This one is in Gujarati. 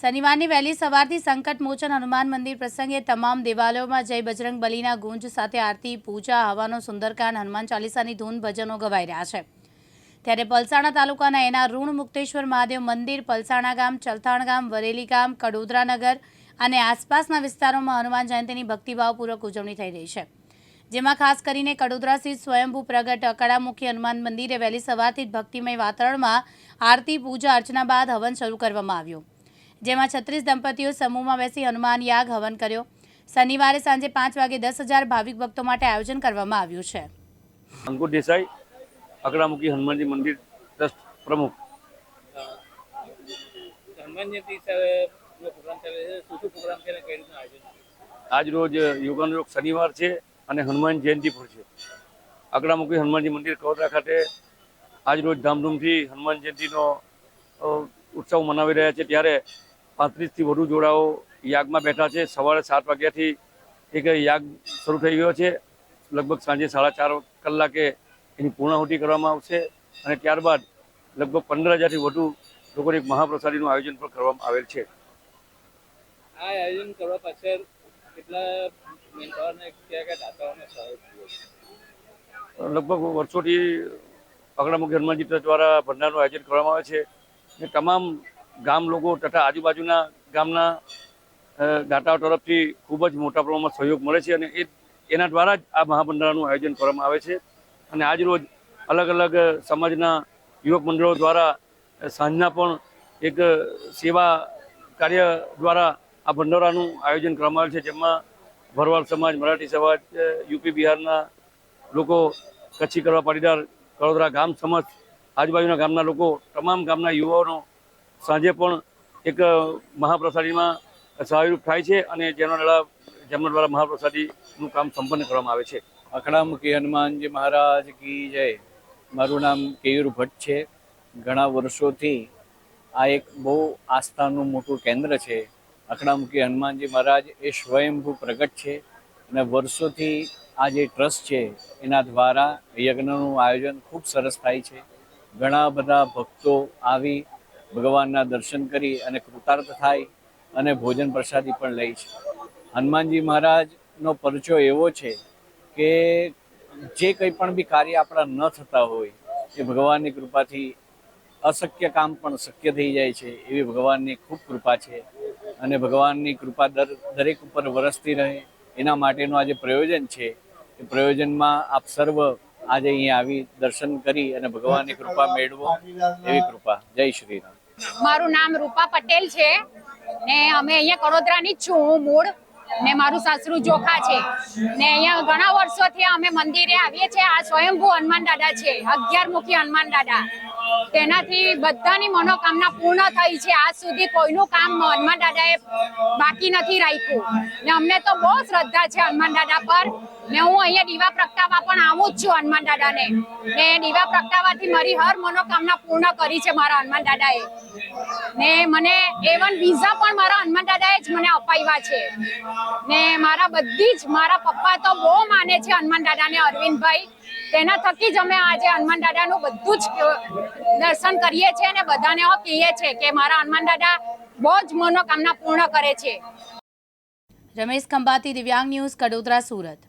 શનિવારની વહેલી સવારથી સંકટ મોચન હનુમાન મંદિર પ્રસંગે તમામ દેવાલયોમાં જય બજરંગ બલીના ગુંજ સાથે આરતી, પૂજા, હવાનો સુંદરકાંડ, હનુમાન ચાલીસાની ધૂન ભજનો ગવાઈ રહ્યા છે. ત્યારે પલસાણા તાલુકાના એના ઋણ મુક્તેશ્વર મહાદેવ મંદિર, પલસાણા ગામ, ચલથાણ ગામ, વરેલી ગામ, કડોદરા નગર અને આસપાસના વિસ્તારોમાં હનુમાન જયંતીની ભક્તિભાવપૂર્વક ઉજવણી થઈ રહી છે. જેમાં ખાસ કરીને કડોદરા સ્થિત સ્વયંભૂ પ્રગટ અકળામુખી હનુમાન મંદિરે વહેલી સવારથી જ ભક્તિમય વાતાવરણમાં આરતી, પૂજા, અર્ચના બાદ હવન શરૂ કરવામાં આવ્યો. જેમાં છત્રીસ દંપતીઓ સમૂહમાં બેસી હનુમાન યાગ હવન કર્યો. શનિવારે સાંજે પાંચ વાગે દસ હજાર ભાવિક ભક્તો માટે આયોજન કરવામાં આવ્યું છે. અંકુર દેસાઈ અકડામુખી હનુમાનજી મંદિર ટ્રસ્ટ પ્રમુખ. આજ રોજ યોગાનો યોગ શનિવાર છે અને હનુમાન જયંતિ પણ છે. અકડામુખી હનુમાનજી મંદિર કવોદરા ખાતે આજ રોજ ધામધૂમથી હનુમાન જયંતિનો ઉત્સવ મનાવી રહ્યા છે. ત્યારે પાંત્રીસથી વધુ જોડાઓ યાગમાં બેઠા છે. સવારે સાત વાગ્યાથી એક યાગ શરૂ થઈ ગયો છે. લગભગ સાંજે સાડા ચાર કલાકે એની પૂર્ણાહુતિ કરવામાં આવશે અને ત્યારબાદ લગભગ પંદર હજારથી વધુ લોકોને એક મહાપ્રસાદીનું આયોજન પણ કરવામાં આવેલ છે. આ આયોજન કરવા પાછળ કેટલા લગભગ વર્ષોથી અગડામુખી હનુમાનજી દ્વારા ભંડારનું આયોજન કરવામાં આવે છે. ને તમામ ગામ લોકો તથા આજુબાજુના ગામના દાતાઓ તરફથી ખૂબ જ મોટા પ્રમાણમાં સહયોગ મળે છે અને એ, એના દ્વારા જ આ મહાભંડારનું આયોજન કરવામાં આવે છે. અને આજ રોજ અલગ અલગ સમાજના યુવક મંડળો દ્વારા સાંજના પણ એક સેવા કાર્ય દ્વારા આ ભંડારાનું આયોજન કરવામાં આવે છે, જેમાં ભરવાડ સમાજ, મરાઠી સમાજ યુપી બિહારના લોકો કચ્છી કરવા પાટીદાર, કડોદરા ગામ સમજ, આજુબાજુના ગામના લોકો, તમામ ગામના યુવાનો સાંજે પણ એક મહાપ્રસાદીમાં સહાયરૂપ થાય છે અને જેના દ્વારા જેમના દ્વારા મહાપ્રસાદીનું કામ સંપન્ન કરવામાં આવે છે. અખડામુખી હનુમાનજી મહારાજ કી જય. મારું નામ કેયુર ભટ્ટ છે. ઘણા વર્ષોથી આ એક બહુ આસ્થાનું મોટું કેન્દ્ર છે. અખડામુખી હનુમાનજી મહારાજ એ સ્વયંભૂ પ્રગટ છે અને વર્ષોથી આ જે ટ્રસ્ટ છે એના દ્વારા યજ્ઞનું આયોજન ખૂબ સરસ થાય છે. ઘણા બધા ભક્તો આવી ભગવાનના દર્શન કરી અને કૃતાર્થ થાય અને ભોજન પ્રસાદી પણ લે છે. હનુમાનજી મહારાજનો પરચો એવો છે કે જે કંઈ પણ બી કાર્ય આપણા ન થતા હોય, એ ભગવાનની કૃપાથી અશક્ય કામ પણ શક્ય થઈ જાય છે, એવી ભગવાનની ખૂબ કૃપા છે. અને ભગવાનની કૃપા દર, દરેક ઉપર વરસતી રહે, એના માટેનું આજે પ્રયોજન છે એ પ્રયોજનમાં આપ સર્વ આજે અહીંયા આવી દર્શન કરી અને ભગવાનની કૃપા મેળવો એવી કૃપા. જય શ્રી રામ. મારું નામ રૂપા પટેલ છે ને અમે અહીંયા કડોદરાની જ છું હું મૂળ ને મારું સાસરું જોખા છે. ને અહીંયા ઘણા વર્ષોથી અમે મંદિરે આવીએ છીએ. આ સ્વયંભૂ હનુમાન દાદા છે. અગિયાર મુખી હનુમાન દાદા. તેનાથી બધાની મનોકામના પૂર્ણ થઈ છે. આજ સુધી કોઈનું કામ હનુમાન દાદાએ બાકી નથી રાખ્યું. ને અમને તો બહુ શ્રદ્ધા છે હનુમાન દાદા પર. ને હું અહીંયા દીવા પ્રગટાવવા પણ આવું જ છું હનુમાન દાદાને. ને દીવા પ્રગટાવવાથી મારી હર મનોકામના પૂર્ણ કરી છે મારા હનુમાન દાદાએ. ને મને એવન વિઝા પણ મારા હનુમાન દાદાએ જ મને અપાવ્યા છે. ને મારા બધી જ મારા પપ્પા તો બહુ માને છે હનુમાન દાદાને અરવિંદભાઈ. તેના થકી જ અમે આજે હનુમાન દાદાનું બધું જ દર્શન કરીએ છીએ અને બધાને કહીએ છીએ કે મારા હનુમાન દાદા બહુ જ મનોકામના પૂર્ણ કરે છે. રમેશ ખંભાતી, દિવ્યાંગ ન્યૂઝ, કડોદરા, સુરત.